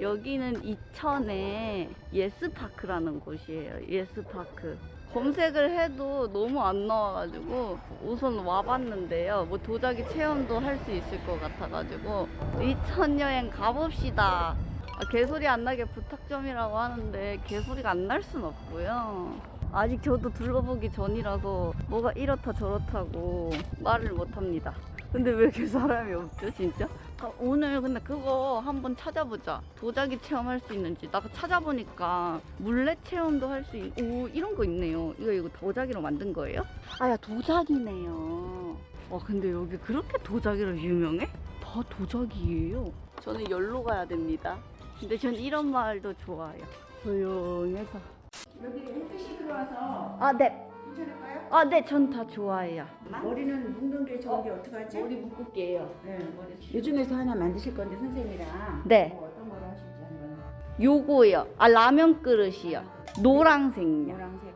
여기는 이천에 예스파크라는 곳이에요. 예스파크. 검색을 해도 너무 안 나와가지고 우선 와봤는데요. 뭐 도자기 체험도 할 수 있을 것 같아가지고 이천 여행 가봅시다. 아, 개소리 안 나게 부탁점이라고 하는데 개소리가 안 날 순 없고요. 아직 저도 둘러보기 전이라서 뭐가 이렇다 저렇다고 말을 못합니다. 근데 왜 이렇게 사람이 없죠, 진짜? 아, 오늘 근데 그거 한번 찾아보자. 도자기 체험할 수 있는지. 나 찾아보니까 물레 체험도 할 수 있. 오 이런 거 있네요. 이거 이거 도자기로 만든 거예요? 아야 도자기네요. 와 근데 여기 그렇게 도자기로 유명해? 다 도자기예요. 저는 열로 가야 됩니다. 근데 전 이런 마을도 좋아요. 조용해서. 여기 햇빛이 들어와서 아 네. 괜찮을까요? 아 네, 전 다 좋아해요. 머리는 뭉든 게 좋은데 어? 떡하지 묶을게요. 네, 머리. 요즘에서 하나 만드실 건데 선생님이랑 네. 뭐 어떤 걸 하실지 한번 요거요. 아 라면 그릇이요. 노랑색요. 노란색.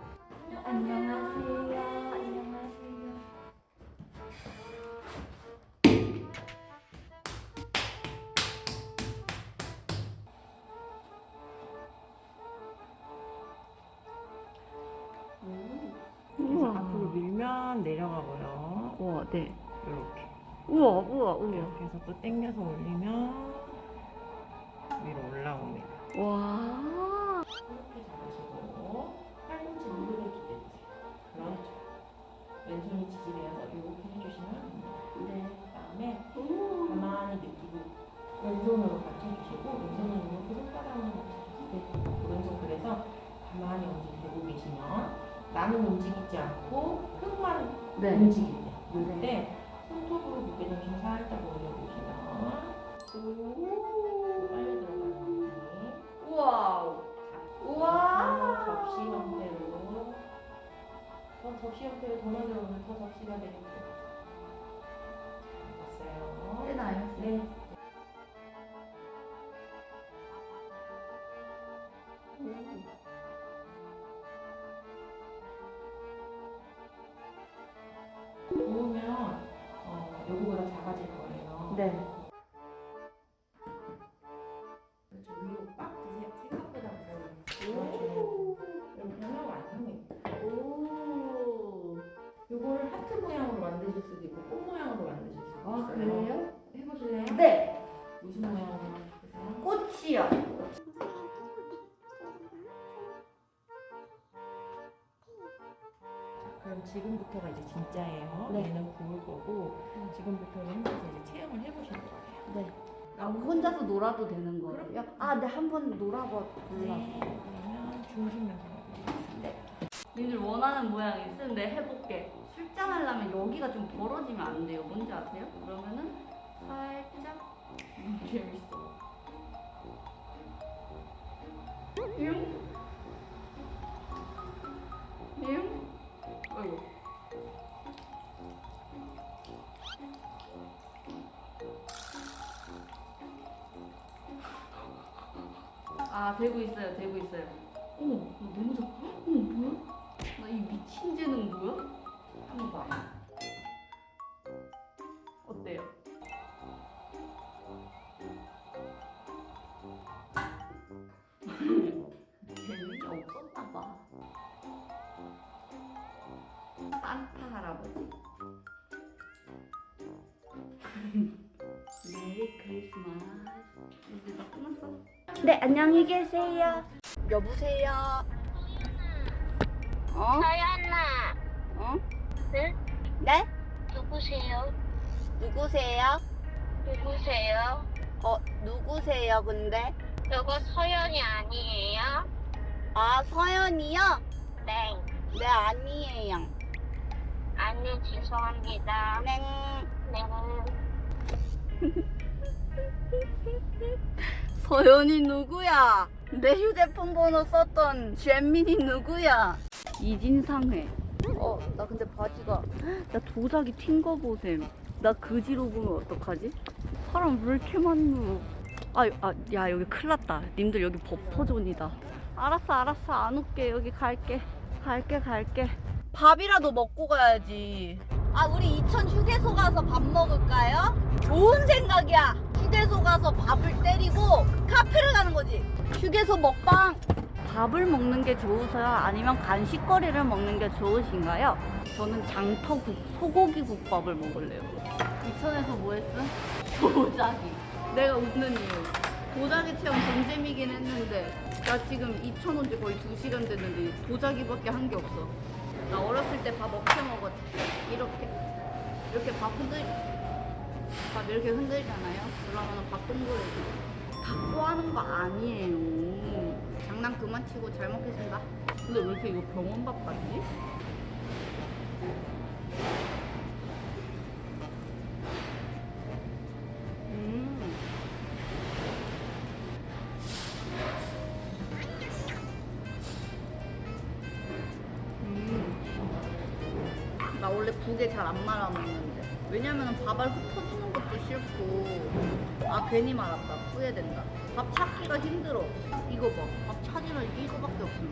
내려가고요. 우와, 네. 이렇게. 우와, 우와, 우와. 이렇게 해서 또 당겨서 올리면 위로 올라옵니다. 와. 이렇게 잡으시고 팔꿈치 무릎을 기대주세요. 그렇죠. 왼손이 지지대어서 이렇게 해주시면 됩니다. 네. 그다음에 가만히 느끼고 왼손으로 해주시고 왼손은 이렇게 손가락으로 같이 오른손 그래서 가만히 움직이고 계시면 나는 움직이지 않고 흙만 네. 때 이럴 때 손톱으로 무게중심 살짝 올려보시면 오 빨리 들어가는 느낌 우와. 우와. 접시 형태로 더 접시 형태로 더 만들어오면 더 접시가 되겠죠 봤어요 되나요? 네누 우면 어, 요거보다 작아질 거예요 네. 그럼 지금부터가 이제 진짜예요. 네. 얘는 구울 거고 지금부터는 혼자서 이제 체험을 해보시는 거예요. 네. 아, 혼자서 놀아도 되는 거예요? 아, 네, 한 번 놀아봐 볼라. 그러면 중심면서 니들 원하는 모양이 내가 해볼게. 출장 하려면 여기가 좀 벌어지면 안 돼요. 뭔지 아세요? 그러면은 살짝 음, 재밌어. 응? 응? 되고 있어요 되고 있어요 어머 나 너무 잘 어머 뭐야? 나 이 미친 재능 뭐야? 한번 봐 어때요? 재능이 없었나 봐 산타 할아버지 네 안녕히 계세요 여보세요 어? 서연아, 어? 네? 네? 누구세요? 누구세요? 누구세요? 어 누구세요 근데? 저거 서연이 아니에요? 아 서연이요? 네. 네 아니에요 아니, 죄송합니다. 네 네. 서연이 누구야? 내 휴대폰 번호 썼던 잼민이 누구야? 이진상회. 어, 나 근데 바지가 나 도자기 튄 거 보셈. 나 그지로 보면 어떡하지? 사람 왜 이렇게 많노? 아, 아, 야 여기 큰일 났다. 님들 여기 버퍼존이다. 알았어, 알았어. 안 올게. 여기 갈게. 갈게, 갈게. 밥이라도 먹고 가야지. 아, 우리 이천 휴게소 가서 밥 먹을까요? 좋은 생각이야. 휴게소 가서 밥을 때리고 카페를 가는 거 북에서 먹방! 밥을 먹는 게 좋으세요? 아니면 간식거리를 먹는 게 좋으신가요? 저는 장터국, 소고기 국밥을 먹을래요. 이천에서 뭐 했어? 도자기. 내가 웃는 이유. 도자기 체험 전재미긴 했는데, 나 지금 이천 온지 거의 두 시간 됐는데, 도자기밖에 한 게 없어. 나 어렸을 때밥 어떻게 먹었지? 이렇게. 이렇게 밥 흔들, 밥 이렇게 흔들잖아요? 그러면 밥 동그래져. 다 꼬하는 거 아니에요. 장난 그만 치고 잘 먹겠습니다. 근데 왜 이렇게 이거 병원 밥 같지? 음. 음. 나 원래 국에 잘 안 말아 먹는데. 왜냐면 밥알 흩어지는 것도 싫고. 아 괜히 말았다. 후회된다. 밥 찾기가 힘들어. 이거 봐. 밥 찾으면 이거밖에 없어.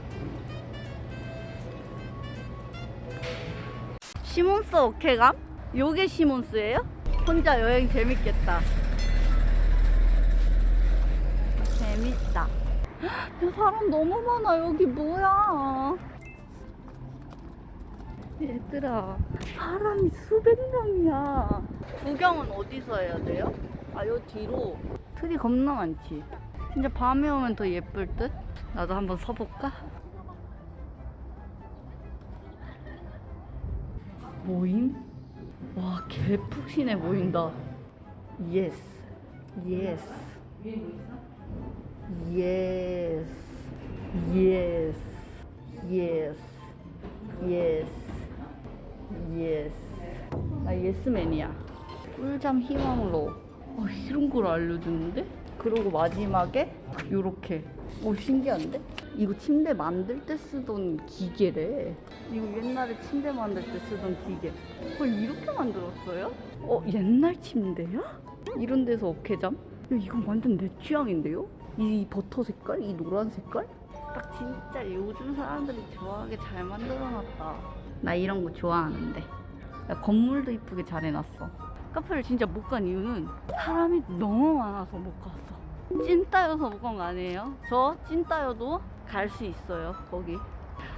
시몬스 어케감? 요게 시몬스예요? 혼자 여행 재밌겠다. 재밌다. 야, 사람 너무 많아. 여기 뭐야? 얘들아, 사람이 수백 명이야. 구경은 어디서 해야 돼요? 아, 요 뒤로. 틀이 겁나 많지. 진짜 밤에 오면 더 예쁠 듯? 나도 한번 서볼까? 모임? 와, 개푹신해 보인다. 예스. 예스. 예스. 예스. 예스. 예스. 예스. 나 예스맨이야. 꿀잠 희망로. 어, 이런 걸 알려주는데? 그리고 마지막에 요렇게. 오, 신기한데? 이거 침대 만들 때 쓰던 기계래. 이거 옛날에 침대 만들 때 쓰던 기계. 어, 이렇게 만들었어요? 어, 옛날 침대야? 이런 데서 어케잠? 야, 이건 완전 내 취향인데요? 이 버터 색깔? 이 노란 색깔? 딱 진짜 요즘 사람들이 좋아하게 잘 만들어놨다. 나 이런 거 좋아하는데. 야, 건물도 이쁘게 잘 해놨어. 카페를 진짜 못 간 이유는 사람이 너무 많아서 못 갔어. 찐따여서 못 간 거 아니에요? 저 찐따여도 갈 수 있어요, 거기.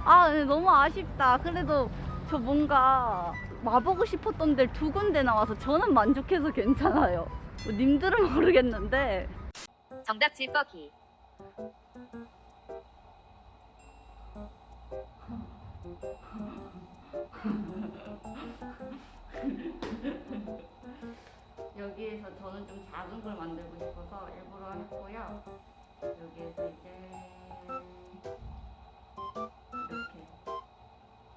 아, 너무 아쉽다. 그래도 저 뭔가 와보고 싶었던 데를 두 군데 나와서 저는 만족해서 괜찮아요. 뭐 님들은 모르겠는데. 정답 질거기. 저는 좀 작은 걸 만들고 싶어서 일부러 했고요. 여기에서 이제